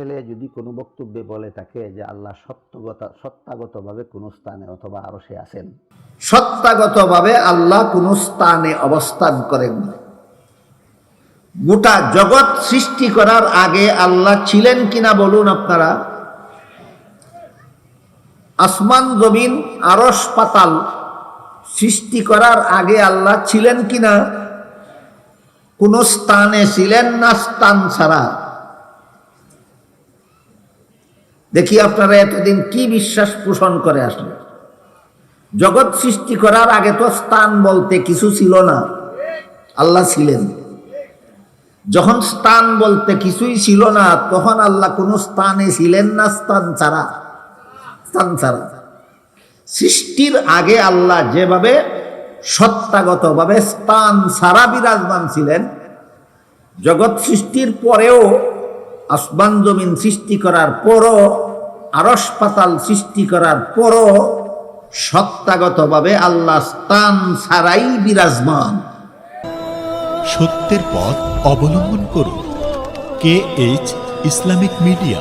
ছেলে যদি কোনো বক্তব্যে বলে তাকে যে আল্লাহ সত্যগত, সত্তাগতভাবে কোনো স্থানে অথবা আরও সে আছেন। সত্তাগতভাবে আল্লাহ কোন স্থানে অবস্থান করেন গোটা জগৎ সৃষ্টি করার আগে আল্লাহ ছিলেন কিনা বলুন আপনারা? আসমান, জমিন আরস পাতাল সৃষ্টি করার আগে আল্লাহ ছিলেন কিনা? কোন স্থানে ছিলেন না স্থান ছাড়া। দেখি আপনারা এতদিন কি বিশ্বাস পোষণ করে আসলেন। জগৎ সৃষ্টি করার আগে তো স্থান বলতে কিছু ছিল না। আল্লাহ ছিলেন। যখন স্থান বলতে কিছুই ছিল না, তখন আল্লাহ কোনো স্থানে ছিলেন না, স্থান ছাড়া। স্থান ছাড়া। সৃষ্টির আগে আল্লাহ যেভাবে সত্তাগতভাবে স্থান ছাড়া বিরাজমান ছিলেন, জগৎ সৃষ্টির পরেও আসমান জমিন সৃষ্টি করার পরও আরস পাতাল সৃষ্টি করার পরও সত্তাগতভাবে আল্লাহ স্থান ছাড়াই বিরাজমান। সত্যের পথ অবলম্বন করুন। K H Islamic media.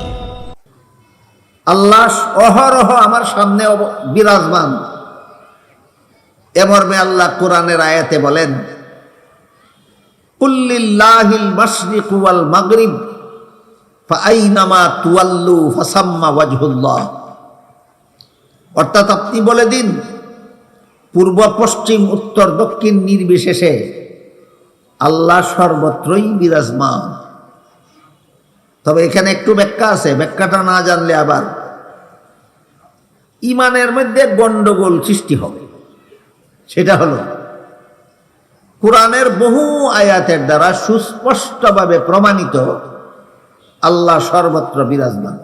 আল্লাহ অহরহ আমার সামনে বিরাজমান। এমর্মে আল্লাহ কোরআনের আয়াতে বলেন কুল্লিল্লাহিল মাশরিকু ওয়াল মাগরিব। তুয়াল্লু ওয়াজহুল্লাহ। অর্থাৎ আপনি বলে দিন, পূর্ব, পশ্চিম, উত্তর, দক্ষিণ, নির্বিশেষে আল্লাহ সর্বত্রই বিরাজমান। তবে এখানে একটু ব্যাখ্যা আছে, ব্যাখ্যাটা না জানলে আবার ইমানের মধ্যে গন্ডগোল সৃষ্টি হবে। সেটা হলো, কোরআনের বহু আয়াতের দ্বারা সুস্পষ্টভাবে প্রমাণিত আল্লাহ সর্বত্র বিরাজমান।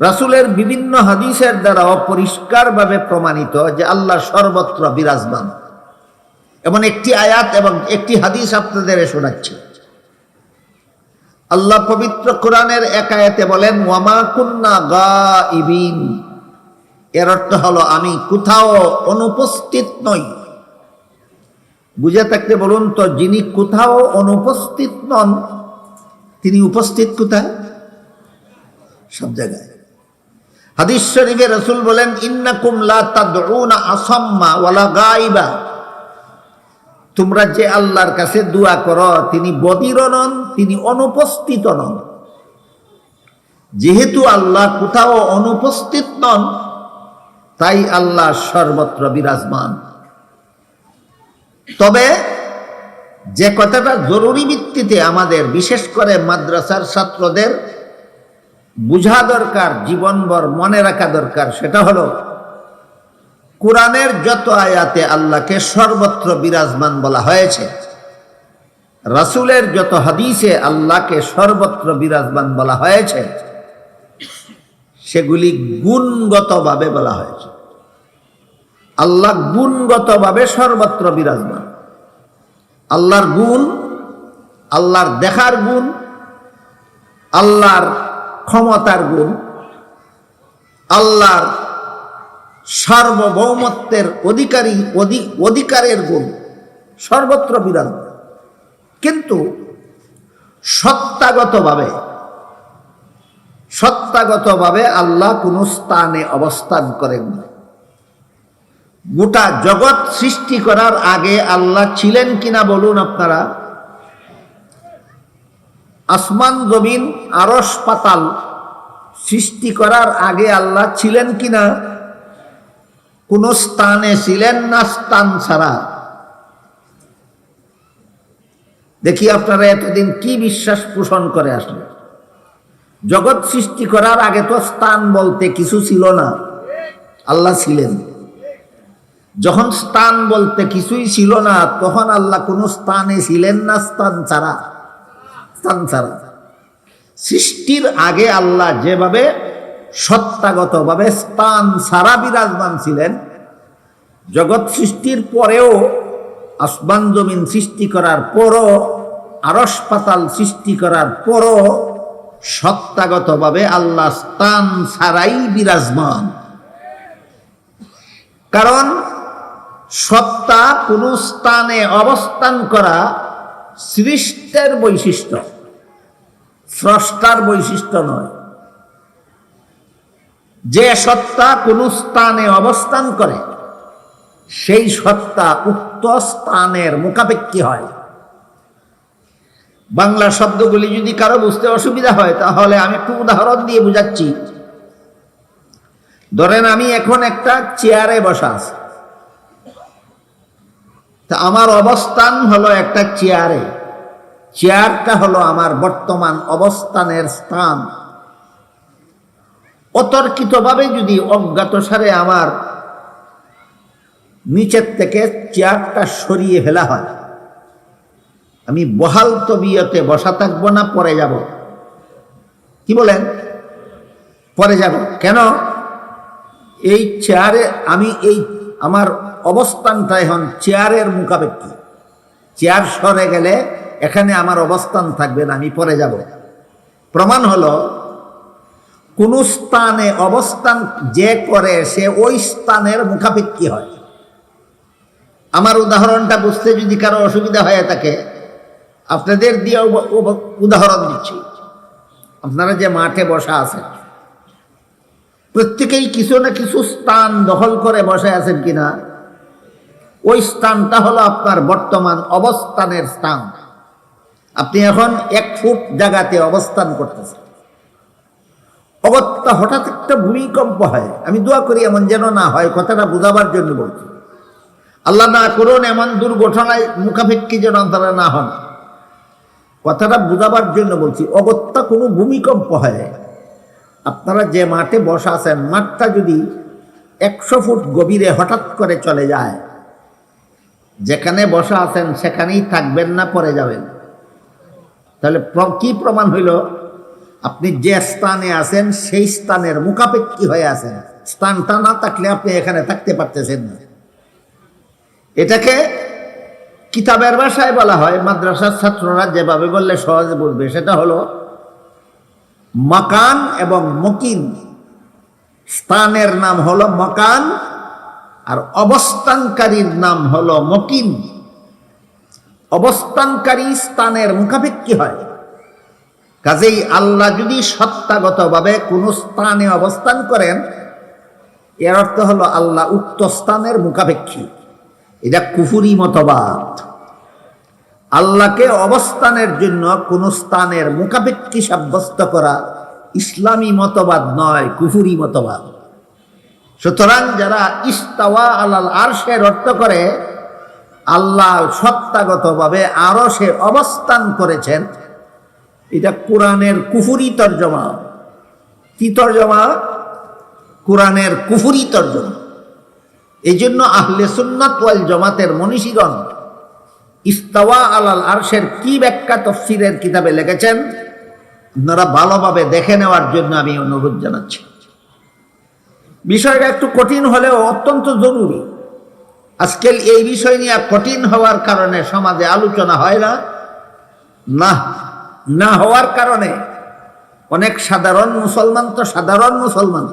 রাসূলের বিভিন্ন হাদিসের দ্বারা অপরিষ্কারভাবে প্রমাণিত যে আল্লাহ সর্বত্র বিরাজমান। এমন একটি আয়াত এবং একটি হাদিস আপনাদের শোনাচ্ছি। আল্লাহ পবিত্র কোরআনের এক আয়াতে বলেন, ওয়ামা কুন্না গা ইবিন এর অর্থ হলো, আমি কোথাও অনুপস্থিত নই। বুঝে থাকতে বলুন তো, যিনি কোথাও অনুপস্থিত নন তিনি উপস্থিত কোথায়? সব জায়গায়। হাদিস শরীফে রসুল বলেন, ইন্নাকুম লা তাদউনা আসাম্মা ওয়ালা গাইবা তোমরা যে আল্লাহর কাছে দোয়া করো, তিনি বদির নন, তিনি অনুপস্থিত নন। যেহেতু আল্লাহ কোথাও অনুপস্থিত নন, তাই আল্লাহ সর্বত্র বিরাজমান। তবে যে কথাটা জরুরি ভিত্তিতে আমাদের, বিশেষ করে মাদ্রাসার ছাত্রদের বুঝা দরকার, জীবনভর মনে রাখা দরকার, সেটা হলো কোরআনের যত আয়াতে আল্লাহকে সর্বত্র বিরাজমান বলা হয়েছে, রাসুলের যত হাদিসে আল্লাহকে সর্বত্র বিরাজমান বলা হয়েছে, সেগুলি গুণগতভাবে বলা হয়েছে। আল্লাহ গুণগতভাবে সর্বত্র বিরাজমান। আল্লাহর গুণ, আল্লাহর দেখার গুণ, আল্লাহর ক্ষমতার গুণ, আল্লাহর সার্বভৌমত্বের অধিকারী, অধি- অধিকারের গুণ, সর্বত্র বিরাজমান কিন্তু সত্তাগতভাবে সত্তাগতভাবে আল্লাহ কোনো স্থানে অবস্থান করেন না গোটা জগৎ সৃষ্টি করার আগে আল্লাহ ছিলেন কিনা বলুন আপনারা? আসমান, জমিন আরস পাতাল সৃষ্টি করার আগে আল্লাহ ছিলেন কিনা? কোন স্থানে ছিলেন না স্থান ছাড়া? দেখি আপনারা এতদিন কি বিশ্বাস পোষণ করে আসলেন? জগৎ সৃষ্টি করার আগে তো স্থান বলতে কিছু ছিল না। আল্লাহ ছিলেন। যখন স্থান বলতে কিছুই ছিল না, তখন আল্লাহ কোন স্থানে ছিলেন না, স্থান ছাড়া। স্থান ছাড়া। সৃষ্টির আগে আল্লাহ যেভাবে সত্তাগতভাবে স্থান ছাড়া বিরাজমান ছিলেন, জগৎ সৃষ্টির পরেও আসমান জমিন সৃষ্টি করার পরও আরস পাতাল সৃষ্টি করার পরও সত্তাগতভাবে আল্লাহ স্থান ছাড়াই বিরাজমান। কারণ সত্তা কোন স্থানে অবস্থান করা সৃষ্টের বৈশিষ্ট্য, স্রষ্টার বৈশিষ্ট্য নয়। যে সত্তা কোন স্থানে অবস্থান করে, সেই সত্তা উক্ত স্থানের মুখাপেক্ষী হয়। বাংলা শব্দগুলি যদি কারও বুঝতে অসুবিধা হয়, তাহলে আমি একটু উদাহরণ দিয়ে বুঝাচ্ছি। ধরেন আমি এখন একটা চেয়ারে বসা আছি। তা আমার অবস্থান হলো একটা চেয়ারে। চেয়ারটা হলো আমার বর্তমান অবস্থানের স্থান। অতর্কিতভাবে যদি অজ্ঞাতসারে আমার নিচের থেকে চেয়ারটা সরিয়ে ফেলা হয়, আমি বহাল তবিয়তে বসা থাকব না, পরে যাব। কি বলেন? পরে যাব। কেন? এই চেয়ারে আমি এই আমার অবস্থানটা এখন চেয়ারের মুখাপেক্ষি। চেয়ার সরে গেলে এখানে আমার অবস্থান থাকবে না, আমি পরে যাব। প্রমাণ হলো, কোন স্থানে অবস্থান যে করে সে ওই স্থানের মুখাপেক্ষি হয়। আমার উদাহরণটা বুঝতে যদি কারও অসুবিধা হয়ে থাকে, আপনাদের দিয়ে উদাহরণ দিচ্ছি। আপনারা যে মাঠে বসা আছেন প্রত্যেকেই কিছু না কিছু স্থান দখল করে বসে আছেন কিনা? ওই স্থানটা হলো আপনার বর্তমান অবস্থানের স্থান। আপনি এখন এক ফুট জায়গাতে অবস্থান করতেছেন। অগত্যা হঠাৎ একটা ভূমিকম্প হয়। আমি দোয়া করি এমন যেন না হয়, কথাটা বোঝাবার জন্য বলছি। আল্লাহ না করুন এমন দুর্ঘটনায় মুখাপেক্ষী যেন তারা না হন। কথাটা বোঝাবার জন্য বলছি, অগত্যা কোনো ভূমিকম্প হয়। আপনারা যে মাঠে বসা আছেন, মাঠটা যদি একশো ফুট গভীরে হঠাৎ করে চলে যায়, যেখানে বসা আছেন সেখানেই থাকবেন না পরে যাবেন। তাহলে কি প্রমাণ হইল? আপনি যে স্থানে আছেন, সেই স্থানের মুখাপেক্ষী হয়ে আছেন। স্থানটা না থাকলে আপনি এখানে থাকতে পারতেছেন না। এটাকে কিতাবের ভাষায় বলা হয়, মাদ্রাসার ছাত্ররা যেভাবে বললে সহজে বলবে। সেটা হলো মাকান এবং মকিন। স্থানের নাম হলো মকান আর অবস্থানকারীর নাম হলো মকিন। অবস্থানকারী স্থানের মুখাপেক্ষি হয়। কাজেই আল্লাহ যদি সত্তাগতভাবে কোনো স্থানে অবস্থান করেন, এর অর্থ হলো আল্লাহ উক্ত স্থানের মুখাপেক্ষী। এটা কুফুরি মতবাদ। আল্লাহকে অবস্থানের জন্য কোন স্থানের মুখাপেক্ষী সাব্যস্ত করা ইসলামী মতবাদ নয়, কুফুরি মতবাদ। সুতরাং যারা ইস্তাওয়া আলাল আরশের অর্থ করে, আল্লাহ সত্তাগতভাবে আরও সে অবস্থান করেছেন, এটা কোরআনের কুফুরি তর্জমা। কি তর্জমা? কোরআনের কুফুরি তর্জমা। এই জন্য আহলে সুন্নাত ওয়াল জমাতের মনীষীগণ ইস্তাওয়া আলাল আরশের কি ব্যাখ্যা তফসিরের কিতাবে লিখেছেন? আপনারা ভালোভাবে দেখে নেওয়ার জন্য আমি অনুরোধ জানাচ্ছি। বিষয়টা একটু কঠিন হলেও অত্যন্ত জরুরি। আজকাল এই বিষয় নিয়ে কঠিন হওয়ার কারণে সমাজে আলোচনা হয় না। না না হওয়ার কারণে অনেক সাধারণ মুসলমান তো সাধারণ মুসলমান।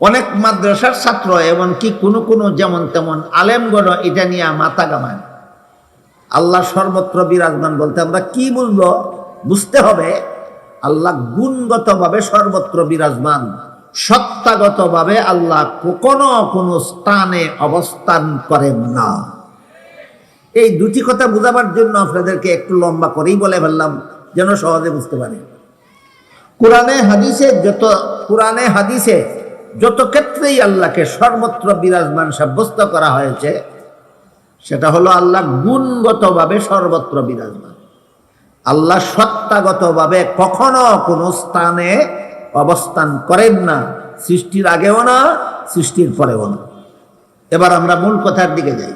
অনেক মাদ্রাসার ছাত্র, এমনকি কোনো কোনো যেমন তেমন আলেমগণ এটা নিয়ে মাথা গামায় আল্লাহ সর্বত্র বিরাজমান বলতে আমরা কি বুঝব? বুঝতে হবে আল্লাহ গুণগতভাবে সর্বত্র বিরাজমান, সত্তাগতভাবে আল্লাহ কোনো কোনো স্থানে অবস্থান করেন না। এই দুটি কথা বোঝাবার জন্য আপনাদেরকে একটু লম্বা করেই বলে ফেললাম, যেন সহজে বুঝতে পারে। কোরআনে, হাদিসে যত, কোরআনে, হাদিসে যত ক্ষেত্রেই আল্লাহকে সর্বত্র বিরাজমান সাব্যস্ত করা হয়েছে সেটা হলো আল্লাহ গুণগতভাবে সর্বত্র বিরাজমান। আল্লাহ সত্তাগতভাবে কখনো কোনো স্থানে অবস্থান করেন না, সৃষ্টির আগেও না, সৃষ্টির পরেও না। এবার আমরা মূল কথার দিকে যাই।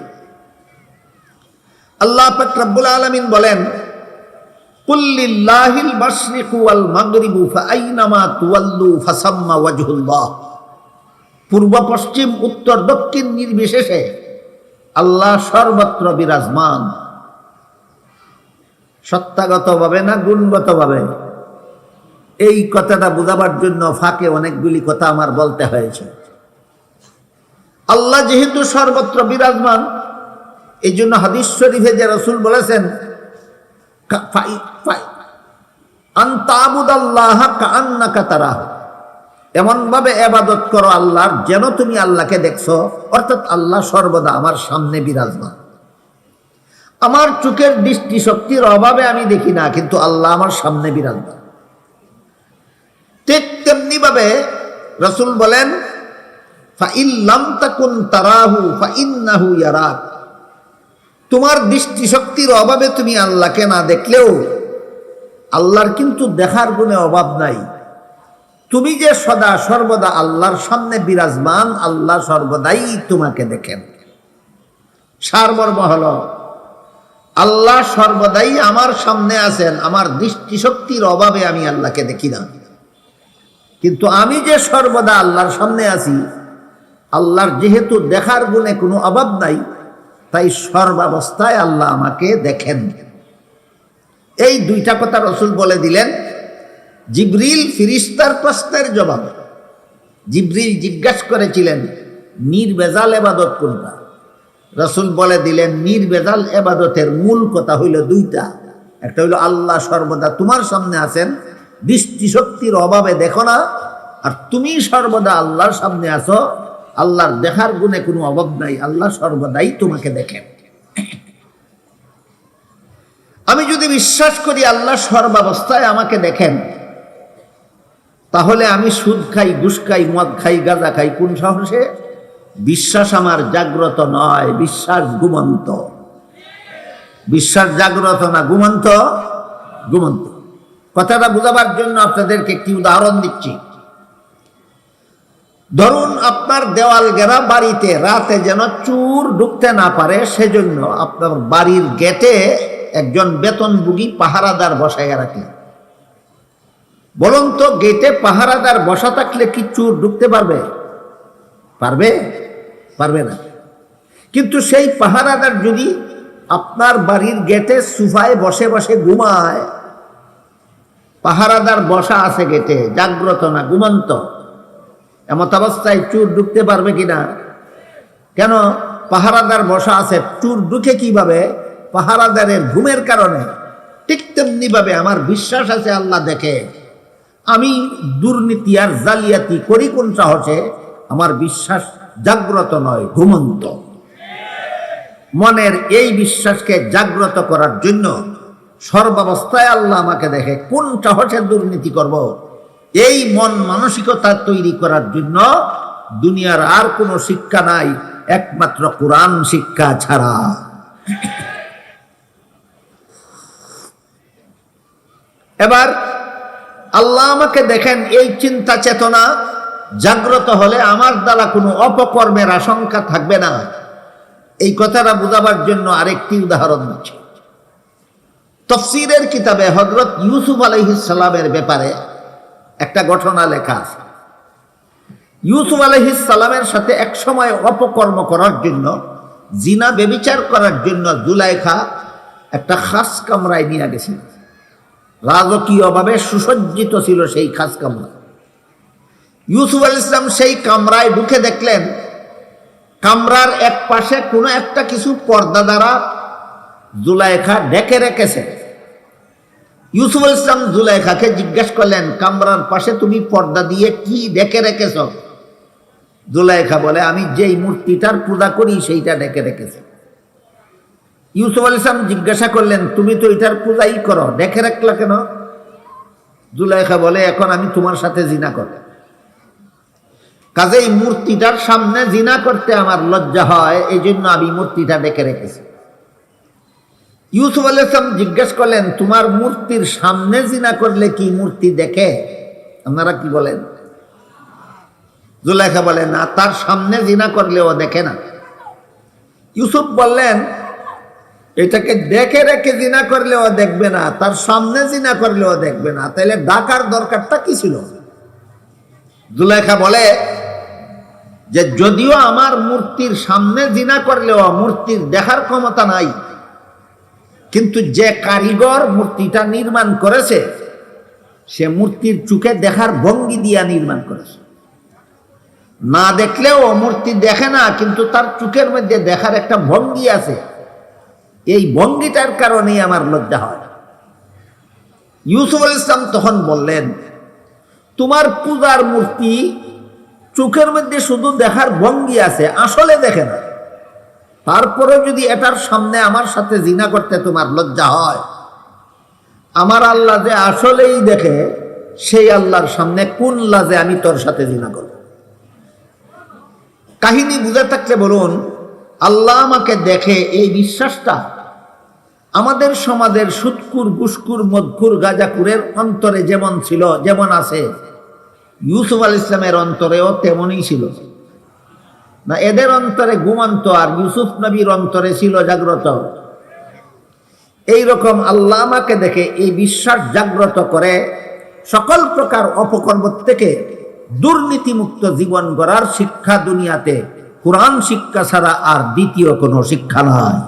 আল্লাহ রব্বুল আলামিন বলেন কুল্লিল্লাহিল মাশরিকু ওয়াল মাগরিবু ফাআইনামা তুওয়াল্লু ফাসাম্মা ওয়াজহুল্লাহ। পূর্ব, পশ্চিম, উত্তর, দক্ষিণ নির্বিশেষে আল্লাহ সর্বত্র বিরাজমান। সত্তাগতভাবে না গুণগতভাবে? এই কথাটা বোঝাবার জন্য ফাঁকে অনেকগুলি কথা আমার বলতে হয়েছে। আল্লাহ যেহেতু সর্বত্র বিরাজমান এই জন্য হাদিস শরীফে যে রসুল বলেছেন কা- ফাই- ফাই- আন্তাবুদাল্লাহ কান্নাকা তারাহ এমন ভাবে এবাদত করো আল্লাহর যেন তুমি আল্লাহকে দেখছ। অর্থাৎ আল্লাহ সর্বদা আমার সামনে বিরাজমান। আমার চোখের দৃষ্টি শক্তির অভাবে আমি দেখি না, কিন্তু আল্লাহ আমার সামনে বিরাজমান। ঠিক তেমনি ভাবে রসুল বলেন তোমার দৃষ্টি শক্তির অভাবে তুমি আল্লাহকে না দেখলেও আল্লাহর কিন্তু দেখার গুণে অভাব নাই। তুমি যে সদা সর্বদা আল্লাহর সামনে বিরাজমান, আল্লাহ সর্বদাই তোমাকে দেখেন। সারমর্ম হল, আল্লাহ সর্বদাই আমার সামনে আছেন, আমার দৃষ্টিশক্তির অভাবে আমি আল্লাহকে দেখি না। কিন্তু আমি যে সর্বদা আল্লাহর সামনে আছি, আল্লাহর যেহেতু দেখার গুণে কোনো অভাব নাই, তাই সর্বাবস্থায় আল্লাহ আমাকে দেখেন। এই দুইটা কথা রসুল বলে দিলেন জিব্রিল ফিরিস্তার প্রশ্নের জবাবে। জিব্রিল জিজ্ঞাসা করেছিলেন নির্বেজাল এবাদত কোনটা? রসুল বলে দিলেন নির্বেজাল এবাদতের মূল কথা হইল দুইটা। একটা হইল আল্লাহ সর্বদা তোমার সামনে আছেন, দৃষ্টিশক্তির অভাবে দেখো না, আর তুমি সর্বদা আল্লাহর সামনে আছো, আল্লাহর দেখার গুণে কোনো অভাব নাই, আল্লাহ সর্বদাই তোমাকে দেখেন। আমি যদি বিশ্বাস করি আল্লাহ সর্বাবস্থায় আমাকে দেখেন তাহলে আমি সুদ খাই, ঘুষ খাই, মদ খাই, গাঁজা খাই, কোন সাহসে? বিশ্বাস আমার জাগ্রত নয়, বিশ্বাস ঘুমন্ত। বিশ্বাস জাগ্রত না ঘুমন্ত? ঘুমন্ত। কথাটা বোঝাবার জন্য আপনাদেরকে একটি উদাহরণ দিচ্ছি। ধরুন আপনার দেওয়াল গেরা বাড়িতে রাতে যেন চুর ঢুকতে না পারে, সেজন্য আপনার বাড়ির গেটে একজন বেতনভোগী পাহারাদার বসাইয়া রাখলেন। বলুন তো গেটে পাহারাদার বসা থাকলে কি চুর ঢুকতে পারবে? পারবে? পারবে না। কিন্তু সেই পাহারাদার যদি আপনার বাড়ির গেটে সুফায় বসে বসে ঘুমায়, পাহারাদার বসা আছে গেটে, জাগ্রত না, ঘুমন্ত, এমত অবস্থায় চুর ঢুকতে পারবে কিনা? কেন? পাহারাদার বসা আছে, চুর ঢুকে কীভাবে? পাহারাদারের ঘুমের কারণে। ঠিক তেমনিভাবে আমার বিশ্বাস আছে, আল্লাহ দেখে। আমি দুর্নীতি আর জালিয়াতি করি কোন সাহসে? আমার বিশ্বাস জাগ্রত নয়, ঘুমন্ত। মনের এই বিশ্বাসকে জাগ্রত করার জন্য সর্বাবস্থায় আল্লাহ আমাকে দেখে কোন সাহসে দুর্নীতি করব। এই মন মানসিকতা তৈরি করার জন্য দুনিয়ার আর কোনো শিক্ষা নাই, একমাত্র কোরআন শিক্ষা ছাড়া। এবার আল্লাহ আমাকে দেখেন, এই চিন্তা চেতনা জাগ্রত হলে আমার দ্বারা কোনো অপকর্মের আশঙ্কা থাকবে না। এই কথাটা বোঝাবার জন্য আরেকটি উদাহরণ দিচ্ছি। তফসিরের কিতাবে হজরত ইউসুফ আলহিসাল্লামের ব্যাপারে একটা ঘটনা লেখা আছে। ইউসুফ আলহিসাল্লামের সাথে এক সময় অপকর্ম করার জন্য, জিনা বেবিচার করার জন্য জুলাইখা একটা খাস কামরায় নিয়ে গেছিল রাজকীয়ভাবে সুসজ্জিত ছিল সেই খাস কামরা। ইউসুফ আল ইসলাম সেই কামরায় ঢুকে দেখলেন, কামরার এক পাশে কোনো একটা কিছু পর্দা দ্বারা জুলাইখা ডেকে রেখেছে। ইউসুফ আল ইসলাম জুলাইখাকে জিজ্ঞেস করলেন, কামরার পাশে তুমি পর্দা দিয়ে কি ডেকে রেখেছ? জুলাইখা বলে, আমি যেই মূর্তিটার পূজা করি সেইটা ডেকে রেখেছে। ইউসুফ আল ইসলাম জিজ্ঞাসা করলেন, তুমি তো এটার পূজাই করো ডেকে রাখলা কেন? জুলাইখা বলে, এখন আমি তোমার সাথে জিনা করব কাজেই মূর্তিটার সামনে জিনা করতে আমার লজ্জা হয় এই জন্য আমি মূর্তিটা ডেকে রেখেছি। ইউসুফ আল ইসলাম জিজ্ঞেস করলেন, তোমার মূর্তির সামনে জিনা করলে কি মূর্তি দেখে? আপনারা কি বলেন? জুলাইখা বলে, না, তার সামনে জিনা করলে ও দেখে না। ইউসুফ বললেন এটাকে দেখে রেখে জিনা করলে ও দেখবে না, তার সামনে জিনা করলে ও দেখবে না। তাহলে ডাকার দরকারটা কি ছিল? জুলেখা বলে যে, যদিও আমার মূর্তির সামনে জিনা করলেও মূর্তির দেখার ক্ষমতা নাই, কিন্তু যে কারিগর মূর্তিটা নির্মাণ করেছে, সে মূর্তির চোখে দেখার ভঙ্গি দিয়া নির্মাণ করেছে। না দেখলেও মূর্তি দেখে না, কিন্তু তার চোখের মধ্যে দেখার একটা ভঙ্গি আছে। এই ভঙ্গিটার কারণেই আমার লজ্জা হয়। ইউসুফ ইসলাম তখন বললেন, তোমার পূজার মূর্তি চোখের মধ্যে শুধু দেখার ভঙ্গি আছে, আসলে দেখে না। তারপরে যদি এটার সামনে আমার সাথে জিনা করতে তোমার লজ্জা হয়, আমার আল্লাহ যে আসলেই দেখে, সেই আল্লাহর সামনে কোন লাজে আমি তোর সাথে জিনা করব? কাহিনী বুঝে থাকলে বলুন, আল্লাহ আমাকে দেখে এই বিশ্বাসটা আমাদের সমাজের সুৎকুর, গুসকুর মদকুর গাজাকুরের অন্তরে যেমন ছিল, যেমন আছে, ইউসুফ আল ইসলামের অন্তরেও তেমনই ছিল। না, এদের অন্তরে ঘুমন্ত আর ইউসুফ নবীর অন্তরে ছিল জাগ্রত। এই রকম আল্লাহ আমাকে দেখে এই বিশ্বাস জাগ্রত করে সকল প্রকার অপকর্ম থেকে দুর্নীতিমুক্ত জীবন গড়ার শিক্ষা দুনিয়াতে, কোরআন শিক্ষা ছাড়া আর দ্বিতীয় কোনো শিক্ষা নয়